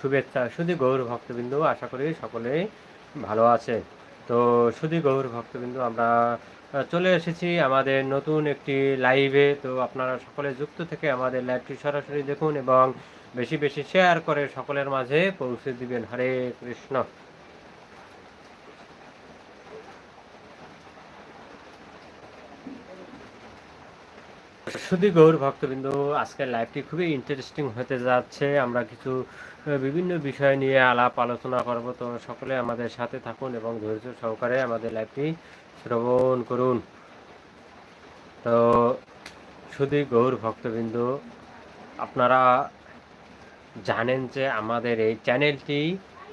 শুভেচ্ছা শুধু গৌর ভক্তবৃন্দ, আশা করি সকলে ভালো আছে। তো শুধু গৌর ভক্তবৃন্দ, আমরা চলে এসেছি আমাদের নতুন একটি লাইভে। তো আপনারা সকলে যুক্ত থেকে আমাদের লাইভটি সরাসরি দেখুন এবং বেশি বেশি শেয়ার করে সকলের মাঝে পৌঁছে দিবেন। হরে কৃষ্ণ। শুধু গৌর ভক্তবিন্দু, আজকের লাইভটি খুবই ইন্টারেস্টিং হতে যাচ্ছে। আমরা কিছু বিভিন্ন বিষয় নিয়ে আলাপ আলোচনা করব। তো সকলে আমাদের সাথে থাকুন এবং ধৈর্য সহকারে আমাদের লাইভটি শ্রবণ করুন। তো শুধু গৌর ভক্তবিন্দু, আপনারা জানেন যে আমাদের এই চ্যানেলটি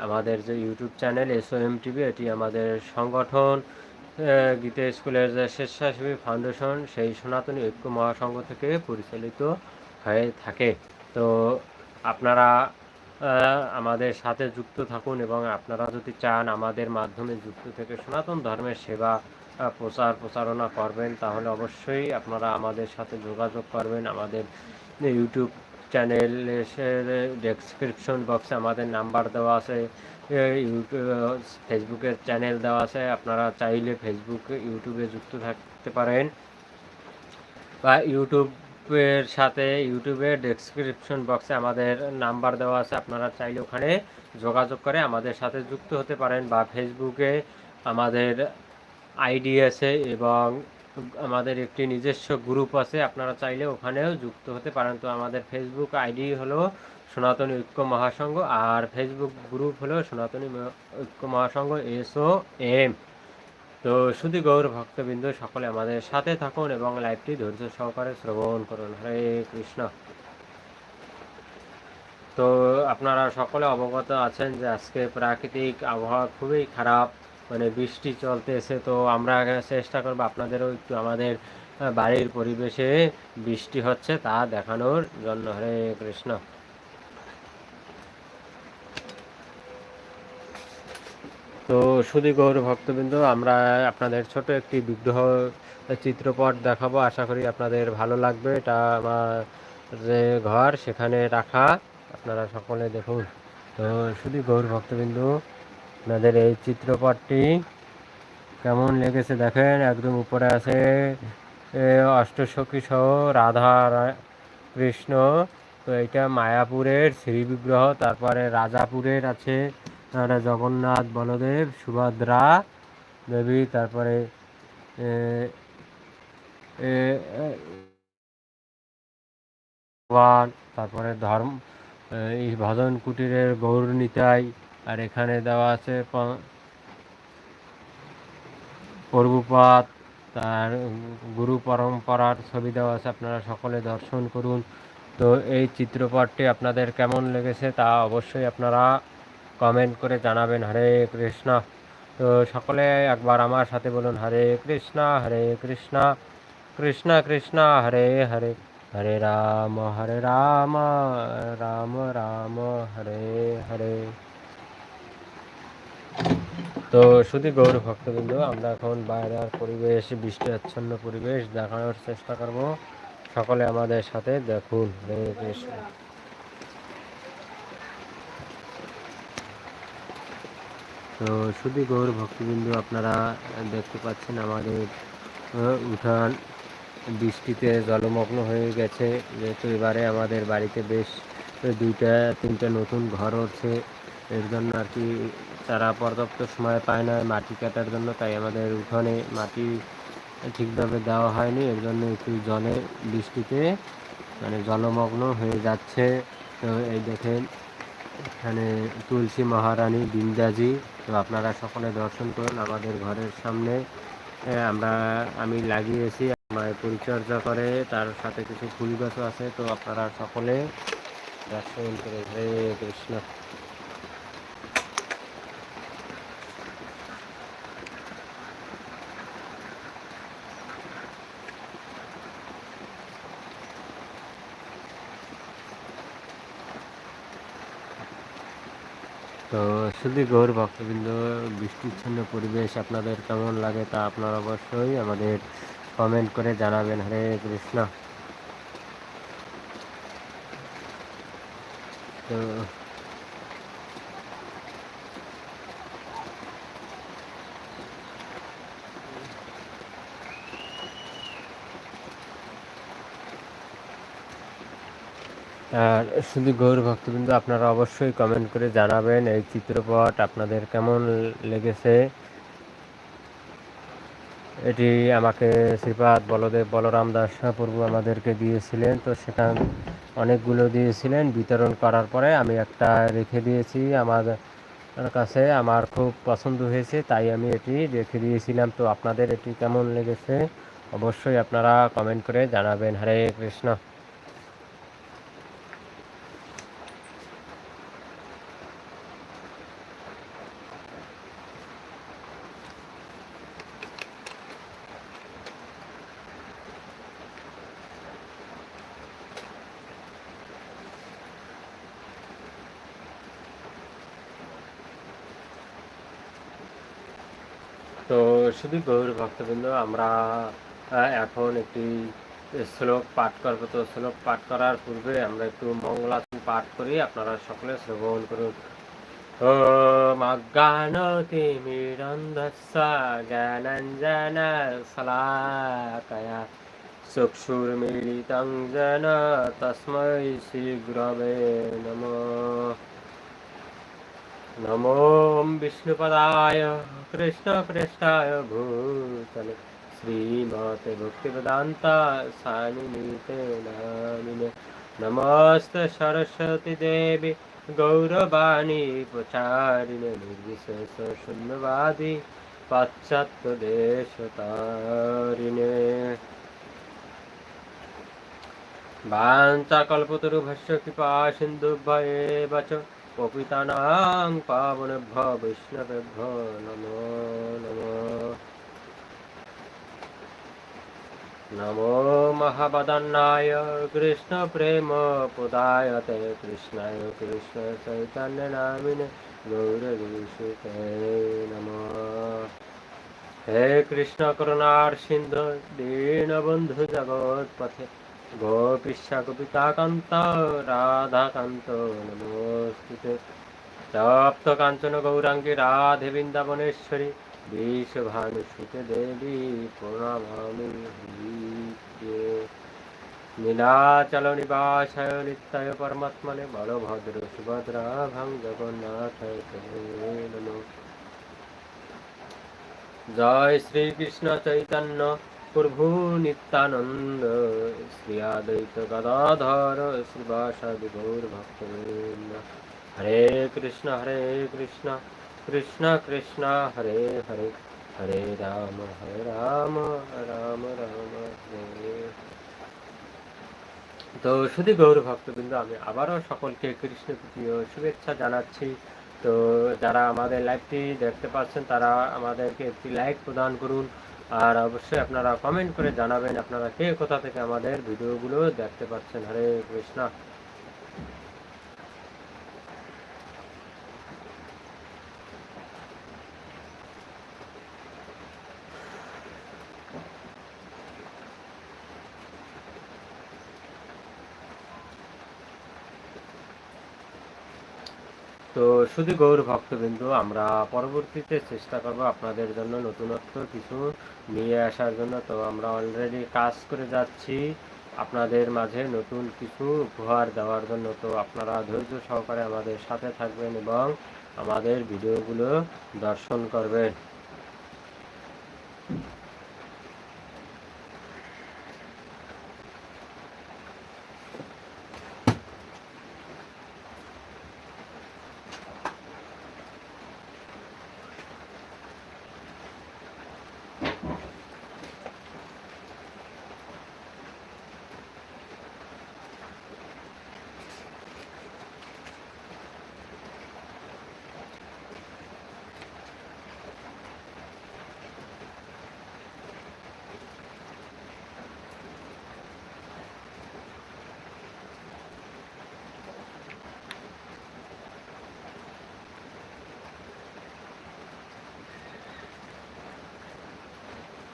আমাদের যে YouTube channel S O M TV এটি আমাদের সংগঠন। গীতা স্কুলের যে স্বেচ্ছাসেবী ফাউন্ডেশন, সেই সনাতনী ঐক্য মহাসংঘ থেকে পরিচালিত হয়ে থাকে। তো আপনারা আমাদের সাথে যুক্ত থাকুন এবং আপনারা যদি চান আমাদের মাধ্যমে যুক্ত থেকে সনাতন ধর্মের সেবা প্রচার প্রচারণা করবেন, তাহলে অবশ্যই আপনারা আমাদের সাথে যোগাযোগ করবেন। আমাদের ইউটিউব চ্যানেল ডেসক্রিপশন বক্সে আমাদের নাম্বার দেওয়া আছে। ফেসবুকের চ্যানেল দেওয়া আছে। আপনারা চাইলে ফেসবুক, ইউটিউবে যুক্ত থাকতে পারেন। বা ইউটিউবের সাথে, ইউটিউবে ডেসক্রিপশন বক্সে আমাদের নাম্বার দেওয়া আছে। আপনারা চাইলে ওখানে যোগাযোগ করে আমাদের সাথে যুক্ত হতে পারেন বা ফেসবুকে আমাদের আইডি আছে এবং আমাদের একটি নিজস্ব গ্রুপ আছে। আপনারা চাইলে ওখানেও যুক্ত হতে পারেন। তো আমাদের ফেসবুক আইডি হলো সনাতনী ঐক্য মহাসংঘ আর ফেসবুক গ্রুপ হলো সনাতনী ঐক্য মহাসংঘ এসও এম তো শুধু গৌর ভক্তবৃন্দ সকলে আমাদের সাথে থাকুন এবং লাইভটি ধৈর্য সহকারে শ্রবণ করুন। হরে কৃষ্ণ। তো আপনারা সকলে অবগত আছেন যে আজকে প্রাকৃতিক আবহাওয়া খুবই খারাপ মানে বৃষ্টি চলতেছে। তো আমরা চেষ্টা করব আপনাদেরও একটু আমাদের বাড়ির পরিবেশে বৃষ্টি হচ্ছে তা দেখানোর জন্য। হরে কৃষ্ণ। তো শুধু গৌর ভক্তবৃন্দ, আমরা আপনাদের ছোট একটি বিগ্রহ চিত্রপট দেখাবো। আশা করি আপনাদের ভালো লাগবে। এটা আমার যে ঘর, সেখানে রাখা। আপনারা সকলে দেখুন। তো শুধু গৌর ভক্তবিন্দু, আপনাদের এই চিত্রপটটি কেমন লেগেছে দেখেন। একদম উপরে আছে অষ্টসখী সহ রাধা কৃষ্ণ। তো এটা মায়াপুরের শ্রী বিগ্রহ তারপরে রাজাপুরের আছে তারপরে জগন্নাথ, বলদেব, সুভদ্রা দেবী, তারপরে ভগবান, তারপরে ধর্ম এই ভজন কুটিরের গৌর নিতাই, আর এখানে দেওয়া আছে প্রভুপাত, তার গুরু পরম্পরার ছবি দেওয়া আছে, আপনারা সকলে দর্শন করুন। তো এই চিত্রপটটি আপনাদের কেমন লেগেছে তা অবশ্যই আপনারা কমেন্ট করে জানাবেন, হরে কৃষ্ণ। তো সকলে একবার আমার সাথে বলুন, হরে কৃষ্ণ হরে কৃষ্ণ কৃষ্ণ কৃষ্ণ, হরে হরে হরে রাম হরে রাম রাম রাম, হরে হরে। তো শুধু গৌর ভক্তবৃন্দ, আমরা এখন বাইরের পরিবেশ বৃষ্টি আচ্ছন্ন পরিবেশ দেখানোর চেষ্টা করব। সকলে আমাদের সাথে দেখুন, হরে কৃষ্ণ। তো শুধু গৌর ভক্তবিন্দু আপনারা দেখতে পাচ্ছেন আমাদের উঠান বৃষ্টিতে জলমগ্ন হয়ে গেছে। যেহেতু এবারে আমাদের বাড়িতে বেশ দুইটা, তিনটা নতুন ঘর হচ্ছে, এর জন্য আর কি তারা পর্যাপ্ত সময় পায় না, মাটি কাটার জন্য, তাই আমাদের উঠানে মাটি ঠিকভাবে দেওয়া হয়নি। এর জন্য একটু জলে বৃষ্টিতে মানে জলমগ্ন হয়ে যাচ্ছে। তো এই দেখেন এখানে তুলসী মহারানী বিন্দাজি। তো আপনারা সকলে দর্শন করুন আমাদের ঘরের সামনে। আমরা, আমি লাগিয়েছি, আমায় পরিচর্যা করে, তার সাথে কিছু ফুল গাছও আছে, তো আপনারা সকলে দর্শন করে, হরে কৃষ্ণ। শুধু গৌর ভক্তবৃন্দ বৃষ্টিচ্ছন্ন পরিবেশ আপনাদের কেমন লাগে তা আপনারা অবশ্যই আমাদের কমেন্ট করে জানাবেন। হরে কৃষ্ণ। তো শুধু গৌর ভক্তবৃন্দ আপনারা অবশ্যই কমেন্ট করে জানাবেন এই চিত্রপট আপনাদের কেমন লেগেছে। এটি আমাকে শ্রীপাদ বলদেব বলরাম দাস প্রভু আমাদেরকে দিয়েছিলেন। তো সেখান অনেকগুলো দিয়েছিলেন। বিতরণ করার পরে আমি একটা রেখে দিয়েছি আমার কাছে। আমার খুব পছন্দ হয়েছে, তাই আমি এটি রেখে দিয়েছিলাম। তো আপনাদের এটি কেমন লেগেছে অবশ্যই আপনারা কমেন্ট করে জানাবেন। হরে কৃষ্ণ তো শুধু ভক্তবৃন্দ। আমরা এখন একটি শ্লোক পাঠ করব। তো শ্লোক পাঠ করার পূর্বে আমরা একটু মঙ্গলাসন পাঠ করি। আপনারা সকলে শ্রবণ করুন। অজ্ঞানতিমিরন্ধস্য জ্ঞানঞ্জনশলাকয়া চক্ষুর্মিলিতং জন তস্मै শ্রীগুরবে নমঃ। নমো বিষ্ণুপদায়। विष्णुपदाय कृष्णप्रेष्ठाय भूतले श्रीमते भक्तिवेदान्ता स्वामिनीते नामिने नमस्ते सरस्वती देवी गौरवाणी प्रचारिणे निर्विशेष शून्यवादी पाश्चात्यदेशतारिणे वाञ्छाकल्पतरुभस्य कृपा পপিতানাং পাবনেভ্য বৈষ্ণবেভ্য নমো নম নমো মহাবদন্নায় কৃষ্ণ প্রেম পুদায়তে কৃষ্ণায় কৃষ্ণ চৈতন্য নামিনে গৌরীষিতে নম হে কৃষ্ণ করুণার সিন্ধ দীনবন্ধু জগৎপথে গোপীশাকপিতাকান্ত রাধাকান্ত নমস্তুতে তপ্ত কাঞ্চন গৌরাঙ্গী রাধে বৃন্দাবনেশ্বরী বিশ্বভানুসুতে দেবী প্রণামামি নীলাচল নিবাসায় নিত্যায় পরমাত্মনে বলভদ্র সুভদ্রা জগন্নাথায় নম জয় শ্রীকৃষ্ণ চৈতন্য প্রভু নিত্যানন্দ শ্রী আদৈত গদাধর শ্রীবাসাদি গৌর ভক্তবৃন্দ হরে কৃষ্ণ হরে কৃষ্ণ কৃষ্ণ কৃষ্ণ হরে হরে হরে রাম হরে রাম রাম রাম হরে তো শুধু গৌর ভক্তবৃন্দ, আমি আবারও সকলকে কৃষ্ণ প্রিয় শুভেচ্ছা জানাচ্ছি। তো যারা আমাদের লাইভটি দেখতে পাচ্ছেন, তারা আমাদেরকে একটি লাইক প্রদান করুন। আর অবশ্যই আপনারা কমেন্ট করে জানাবেন, আপনারা কে কোথা থেকে আমাদের ভিডিওগুলো দেখতে পাচ্ছেন? হরে কৃষ্ণ তো শুধু গৌর ভক্তবিন্দু, আমরা পরবর্তীতে চেষ্টা করব আপনাদের জন্য নতুনত্ব কিছু নিয়ে আসার জন্য। তো আমরা অলরেডি কাজ করে যাচ্ছি আপনাদের মাঝে নতুন কিছু উপহার দেওয়ার জন্য। তো আপনারা ধৈর্য সহকারে আমাদের সাথে থাকবেন এবং আমাদের ভিডিওগুলো দর্শন করবেন।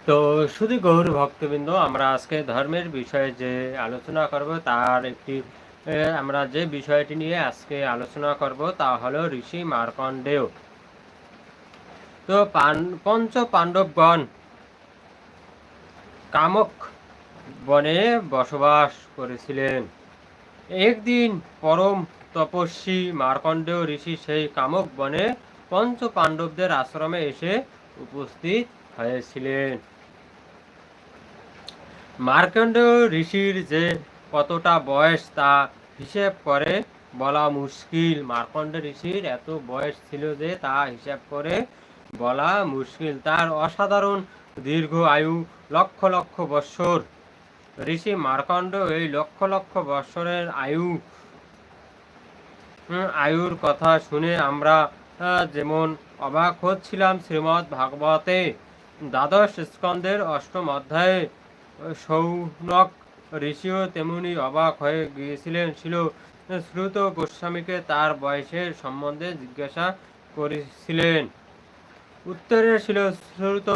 তো শুধু গৌর ভক্তবৃন্দ, আমরা আজকে ধর্মের বিষয়ে যে আলোচনা করব, তার একটি আমরা যে বিষয়টি নিয়ে আজকে আলোচনা করব তা হলো ঋষি মার্কণ্ডেয়। তো পঞ্চ পাণ্ডবগণ কামক বনে বসবাস করেছিলেন। একদিন পরম তপস্বী মার্কণ্ডেয় ঋষি সেই কামক বনে পঞ্চ পাণ্ডবদের আশ্রমে এসে উপস্থিত হয়েছিলেন। মার্কণ্ডেয় ঋষির যে কতটা বয়স তা হিসেব করে বলা মুশকিল। মার্কণ্ড ঋষির এত বয়স ছিল যে তা হিসাব করে বলা মুশকিল। তার অসাধারণ দীর্ঘ আয়ু লক্ষ লক্ষ বৎসর। ঋষি মার্কণ্ড এই লক্ষ লক্ষ বৎসরের আয়ু আয়ুর কথা শুনে আমরা যেমন অবাক হচ্ছিলাম শ্রীমৎ ভাগবতে দ্বাদশ স্কন্দের অষ্টম অধ্যায়ে সৌনক ঋষিও তেমনি অবাক হয়ে গিয়েছিলেন। ছিল শ্রুত গোস্বামীকে তার বয়সের সম্বন্ধে জিজ্ঞাসা করেছিলেন। উত্তরে ছিল শ্রুত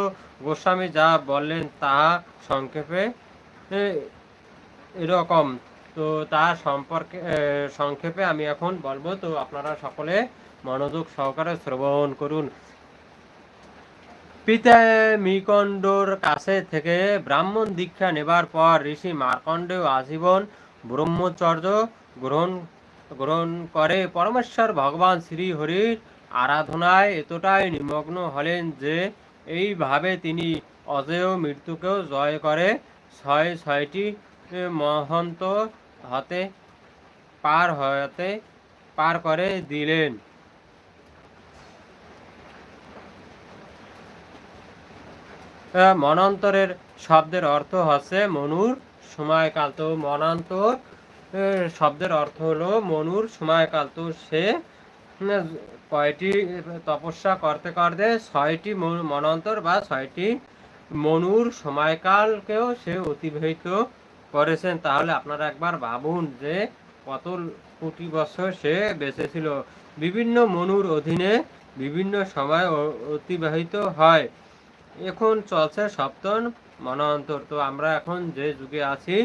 গোস্বামী যা বললেন তাহা সংক্ষেপে এরকম। তো তার সম্পর্কে সংক্ষেপে আমি এখন বলব। তো আপনারা সকলে মনোযোগ সহকারে শ্রবণ করুন। পিতা মিকণ্ডর কাছে থেকে ব্রাহ্মণ দীক্ষা নেবার পর ঋষি মার্কণ্ডেয় আজীবন ব্রহ্মচর্য গ্রহণ গ্রহণ করে। পরমেশ্বর ভগবান শ্রী হরির আরাধনায় এতটাই নিমগ্ন হলেন যে, এইভাবে তিনি অজেয় মৃত্যুকেও জয় করে ছয়, ছয়টি মহন্ত হতে পার হতে, পার করে দিলেন। মনান্তরের শব্দের অর্থ হচ্ছে মনুর সময়কাল। তো মনান্তর শব্দের অর্থ হলো মনুর সময়কাল। তো সে কয়টি তপস্যা করতে করতে ছয়টি মন- মনান্তর বা ছয়টি মনুর সময়কালকেও সে অতিবাহিত করেছেন। তাহলে আপনারা একবার ভাবুন যে কত কোটি বছর সে বেঁচে ছিল বিভিন্ন মনুর অধীনে বিভিন্ন সময় অতিবাহিত হয়। এখন চলছে সপ্তম মনান্তর। তো আমরা এখন যে যুগে আছি,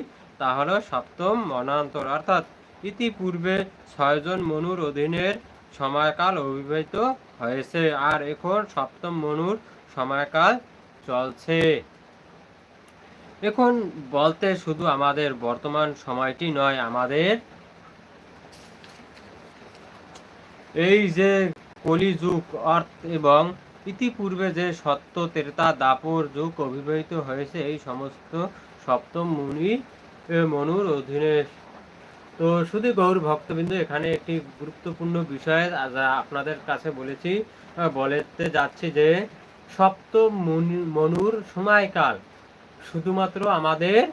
তা হলো সপ্তম মনান্তর। অর্থাৎ ইতিপূর্বে ছয়জন মনুর অধীনের সময়কাল অবিবাহিত হয়েছে, আর এখন সপ্তম মনুর সময়কাল চলছে। এখন বলতে শুধু আমাদের বর্তমান সময়টি নয়, আমাদের এই যে কলিযুগ, অর্থ এবং ইতিপূর্বে যে সত্য ত্রেতা দাপর যুগ অভিবাহিত হয়েছে, এই সমস্ত সপ্তম মুনি মনুর অধীনে তো শুধু গৌর ভক্তবৃন্দ এখানে একটি গুরুত্বপূর্ণ বিষয় যা আপনাদের কাছে বলেছি বলতে যাচ্ছি যে সপ্তম মুনি- মনুর সময়কাল শুধুমাত্র আমাদের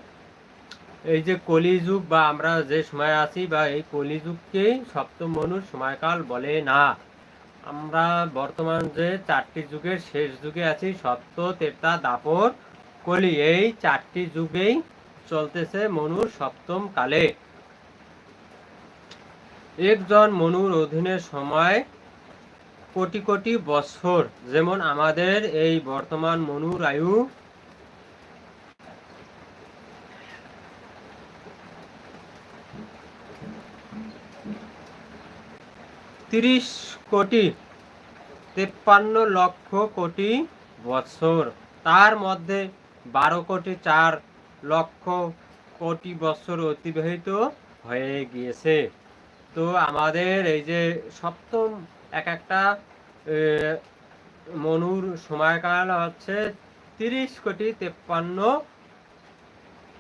এই যে কলিযুগ বা আমরা যে সময় আছি বা এই কলিযুগকেই সপ্তম মনুর সময়কাল বলে না। আমরা বর্তমান যে চারটি যুগের শেষ যুগে আছি সত্য তেতা দাপর, কলি, এই চারটি যুগেই চলতেছে মনুর সপ্তম কালে। একজন মনুর অধীনে সময় কোটি কোটি বছর, যেমন আমাদের এই বর্তমান মনুর আয়ু। তিরিশ কোটি, তেপ্পান্ন লক্ষ কোটি বছর তার মধ্যে বারো কোটি চার লক্ষ কোটি বছর অতিবাহিত হয়ে গিয়েছে। তো আমাদের এই যে সপ্তম এক একটা মনুর সময়কাল হচ্ছে তিরিশ কোটি তেপ্পান্ন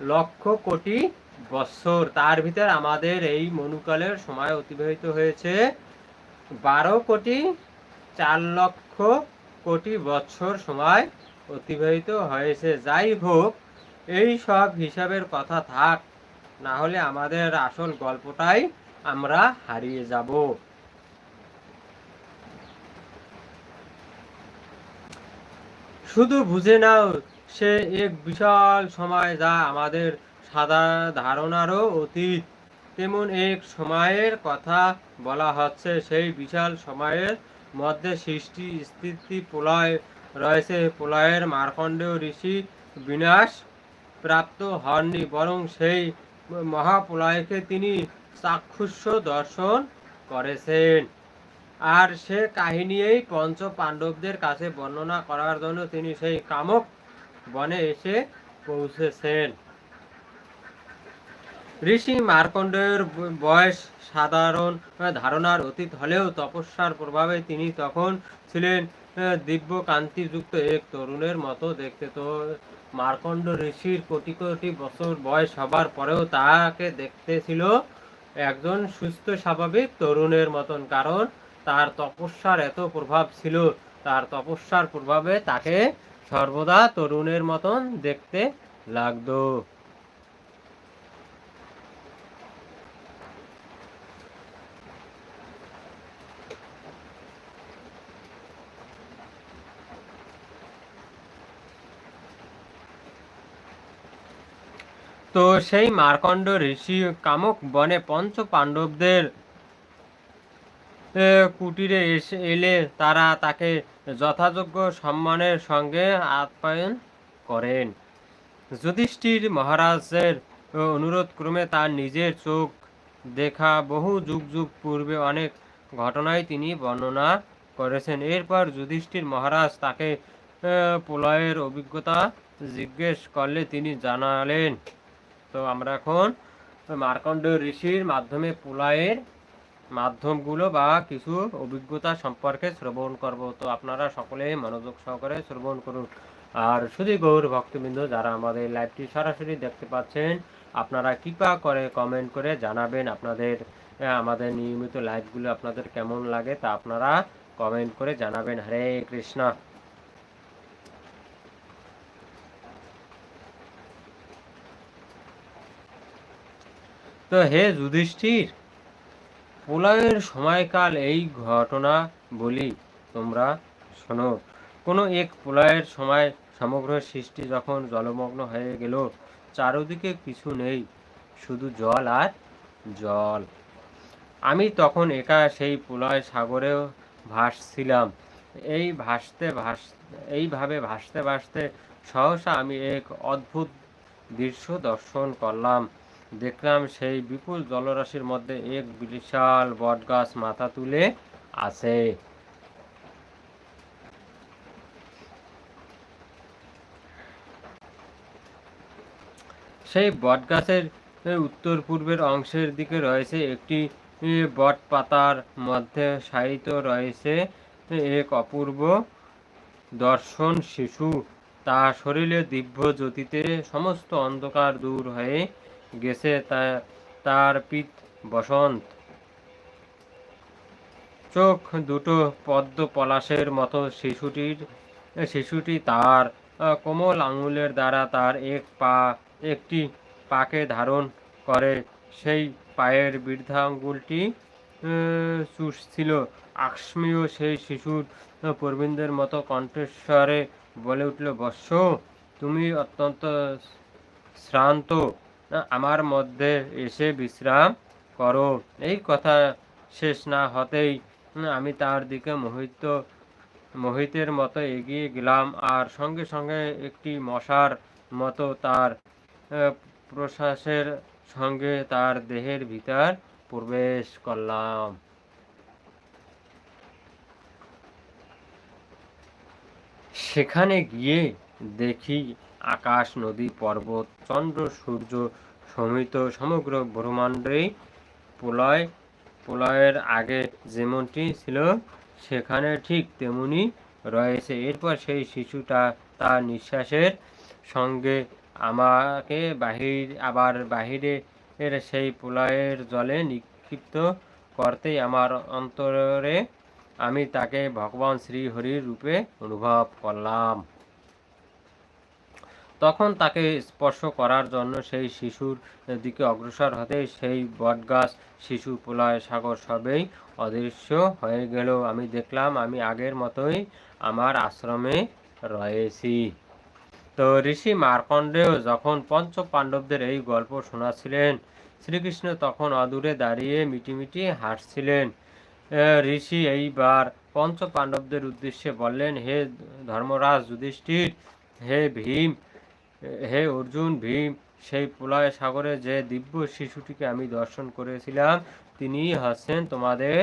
লক্ষ কোটি বছর তার ভিতর আমাদের এই মনুকালের সময় অতিবাহিত হয়েছে বারো কোটি চার লক্ষ কোটি বছর সময় অতিবাহিত হয়েছে। যাই হোক, এই সব হিসাবের কথা থাক, না হলে আমাদের আসল গল্পটাই আমরা হারিয়ে যাব। শুধু বুঝে নাও, সে এক বিশাল সময় যা আমাদের সাদা ধারণারও অতীত। তেমন এক সময়ের কথা বলা হচ্ছে, সেই বিশাল সময়ের মধ্যে সৃষ্টি স্থিতি প্রলয় রয়েছে। প্রলয়ের মার্কণ্ডেয় ঋষি বিনাশ প্রাপ্ত হননি, বরং সেই মহাপ্রলয়কে তিনি চাক্ষুষ দর্শন করেছেন। আর সে কাহিনীই পঞ্চ পাণ্ডবদের কাছে বর্ণনা করার জন্য তিনি সেই কামক বনে এসে পৌঁছেছেন। ঋষি মার্কণ্ডের বয়স সাধারণ ধারণার অতীত হলেও তপস্যার প্রভাবে তিনি তখন ছিলেন দিব্য কান্তিযুক্ত এক তরুণের মতো দেখতে। তো মার্কণ্ড ঋষির কোটি কোটি বছর বয়স হবার পরেও তাকে দেখতে ছিল একজন সুস্থ, স্বাভাবিক তরুণের মতন, কারণ তার তপস্যার এত প্রভাব ছিল। তার তপস্যার প্রভাবে তাকে সর্বদা তরুণের মতন দেখতে লাগতো। তো সেই মার্কণ্ড ঋষি কামক বনে পঞ্চ পাণ্ডবদের কুটিরে এসে এলে তারা তাকে যথাযোগ্য সম্মানের সঙ্গে আপ্যায়ন করেন। যুধিষ্ঠির মহারাজের অনুরোধ ক্রমে তার নিজের চোখ দেখা বহু যুগ যুগ পূর্বে অনেক ঘটনায় তিনি বর্ণনা করেছেন। এরপর যুধিষ্ঠির মহারাজ তাকে প্রলয়ের অভিজ্ঞতা জিজ্ঞেস করলে তিনি জানালেন তো আমরা এখন মার্কণ্ড ঋষির মাধ্যমে প্রলয়ের মাধ্যমগুলো বা কিছু অভিজ্ঞতা সম্পর্কে শ্রবণ করব। তো আপনারা সকলে মনোযোগ সহকারে শ্রবণ করুন। আর শুধু গৌর ভক্তবৃন্দ যারা আমাদের লাইভটি সরাসরি দেখতে পাচ্ছেন, আপনারা কৃপা করে কমেন্ট করে জানাবেন আপনাদের আমাদের নিয়মিত লাইভগুলো আপনাদের কেমন লাগে তা আপনারা কমেন্ট করে জানাবেন। হরে কৃষ্ণ। তো হে যুধিষ্ঠির প্রলয়ের সময়কাল এই ঘটনা বলি তোমরা শোনো। কোনো এক প্রলয়ের সময় সমগ্র সৃষ্টি যখন জলমগ্ন হয়ে গেল, চারদিকে কিছু নেই, শুধু জল আর জল। আমি তখন একা সেই প্রলয় সাগরে ভাসছিলাম। এই ভাসতে ভাস, এইভাবে ভাসতে ভাসতে সহসা আমি এক অদ্ভুত দৃশ্য দর্শন করলাম। দেখলাম সেই বিপুল জলরাশির মধ্যে এক বিশাল বটগাছ মাথা তুলে আছে। সেই বটগাছের উত্তর পূর্বের অংশের দিকে রয়েছে একটি বট পাতার মধ্যে শায়িত রয়েছে এক অপূর্ব দর্শন শিশু। তার শরীরে দিব্য জ্যোতিতে সমস্ত অন্ধকার দূর হয়ে গেছে তার পিত বসন্ত। চোখ দুটো পদ্ম পলাশের মতো শিশুটির, শিশুটি তার কোমল আঙুলের দ্বারা তার এক পা, একটি পাকে ধারণ করে। সেই পায়ের বৃদ্ধাঙ্গুলটি চুষছিল। আকস্মীয় সেই শিশুর প্রবীণদের মতো কণ্ঠস্বরে বলে উঠল, বৎস, তুমি অত্যন্ত শ্রান্ত। আমার মধ্যে এসে বিশ্রাম করো। এই কথা শেষ না হতেই আমি তার দিকে মোহিত, মোহিতের মতো এগিয়ে গেলাম আর সঙ্গে সঙ্গে একটি মশার মতো তার প্রশ্বাসের সঙ্গে তার দেহের ভিতর প্রবেশ করলাম। সেখানে গিয়ে দেখি আকাশ, নদী, পর্বত, চন্দ্র, সূর্য সমিত সমগ্র ব্রহ্মাণ্ডেই প্রলয়, প্রলয়ের আগে যেমনটি ছিল সেখানে ঠিক তেমনি রয়েছে। এরপর সেই শিশুটা তার নিঃশ্বাসের সঙ্গে আমাকে বাহির, আবার বাহিরে এর সেই প্রলয়ের জলে নিক্ষিপ্ত করতেই আমার অন্তরে আমি তাকে ভগবান শ্রী শ্রীহরির রূপে অনুভব করলাম। তখন তাকে স্পর্শ করার জন্য সেই শিশুর দিকে অগ্রসর হতে সেই বটগাছ, শিশু প্রলয় সাগর সবেই অদৃশ্য হয়ে গেল। আমি দেখলাম আমি আগের মতোই আমার আশ্রমে রয়েছি। তো ঋষি মার্কণ্ডেয় যখন পঞ্চ পাণ্ডবদের এই গল্প শোনাচ্ছিলেন শ্রীকৃষ্ণ তখন অদূরে দাঁড়িয়ে মিটিমিটি হাসছিলেন। ঋষি এইবার পঞ্চ পাণ্ডবদের উদ্দেশ্যে বললেন, হে ধর্মরাজ যুধিষ্ঠির, হে ভীম হে অর্জুন, ভীম, সেই প্রলয় সাগরে যে দিব্য শিশুটিকে আমি দর্শন করেছিলাম, তিনি হচ্ছেন তোমাদের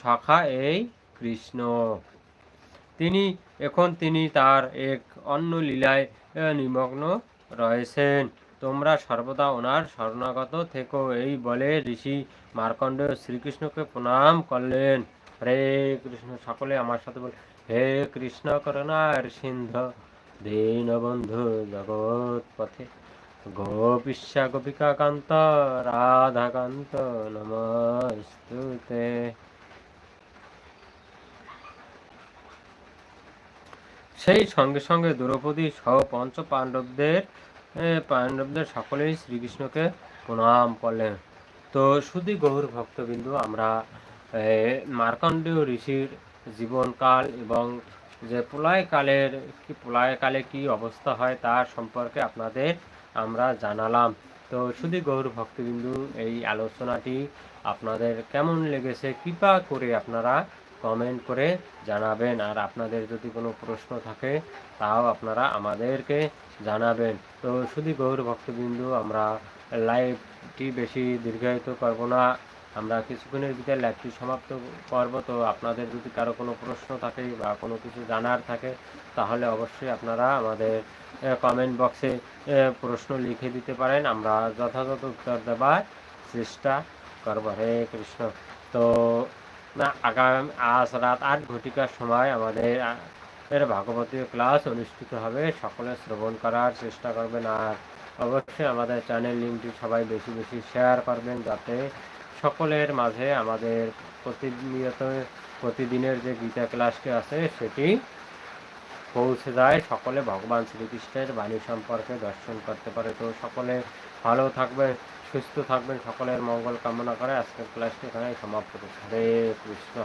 সখা এই কৃষ্ণ। তিনি, এখন তিনি তার এক অন্য লীলায় নিমগ্ন রয়েছেন। তোমরা সর্বদা ওনার শরণাগত থেকো, এই বলে ঋষি মার্কণ্ডেয় শ্রীকৃষ্ণকে প্রণাম করলেন। হরে কৃষ্ণ, সকলে আমার সাথে বল। হে কৃষ্ণ করুণার সিন্ধ। দীনবন্ধু জগৎ পথে গোপিষ্যা গোপিকা কান্ত রাধাকান্ত, নমস্তুতে। সেই সঙ্গে সঙ্গে দ্রৌপদী সহ পঞ্চ পাণ্ডবদের পাণ্ডবদের সকলেই শ্রীকৃষ্ণকে প্রণাম করলেন। তো শুধু গৌর ভক্তবিন্দু, আমরা মার্কণ্ডেয় ঋষির জীবনকাল এবং যে প্রলয়কালের কি প্রলয়কালে কি অবস্থা হয় তার সম্পর্কে আপনাদের আমরা জানালাম। তো শুধু গৌর ভক্তবিন্দু, এই আলোচনাটি আপনাদের কেমন লেগেছে, কৃপা করে আপনারা কমেন্ট করে জানাবেন। আর আপনাদের যদি কোনো প্রশ্ন থাকে, তাও আপনারা আমাদেরকে জানাবেন। তো শুধু গৌর ভক্তবিন্দু, আমরা লাইভটি বেশি দীর্ঘায়িত করব না। আমরা কিছুক্ষণের ভিতরে লাইভটি সমাপ্ত করব। তো আপনাদের যদি কারও কোনো প্রশ্ন থাকে বা কোনো কিছু জানার থাকে, তাহলে অবশ্যই আপনারা আমাদের কমেন্ট বক্সে প্রশ্ন লিখে দিতে পারেন। আমরা যথাযথ উত্তর দেওয়ার চেষ্টা করব। হরে কৃষ্ণ। তো আগামী, আজ রাত আট ঘটিকার সময় আমাদের এর ভাগবতীয় ক্লাস অনুষ্ঠিত হবে। সকলে শ্রবণ করার চেষ্টা করবেন। আর অবশ্যই আমাদের চ্যানেল লিঙ্কটি সবাই বেশি বেশি শেয়ার করবেন যাতে সকলের মাঝে আমাদের প্রতিনিয়ত প্রতিদিনের যে গীতা ক্লাসটি আছে, সেটি পৌঁছে যায়। সকলে ভগবান শ্রীকৃষ্ণের বাণী সম্পর্কে দর্শন করতে পারে। তো সকলে ভালো থাকবে সুস্থ থাকবেন, সকলের মঙ্গল কামনা করে আজকের ক্লাসটি এখানে সমাপ্ত। হরে কৃষ্ণ।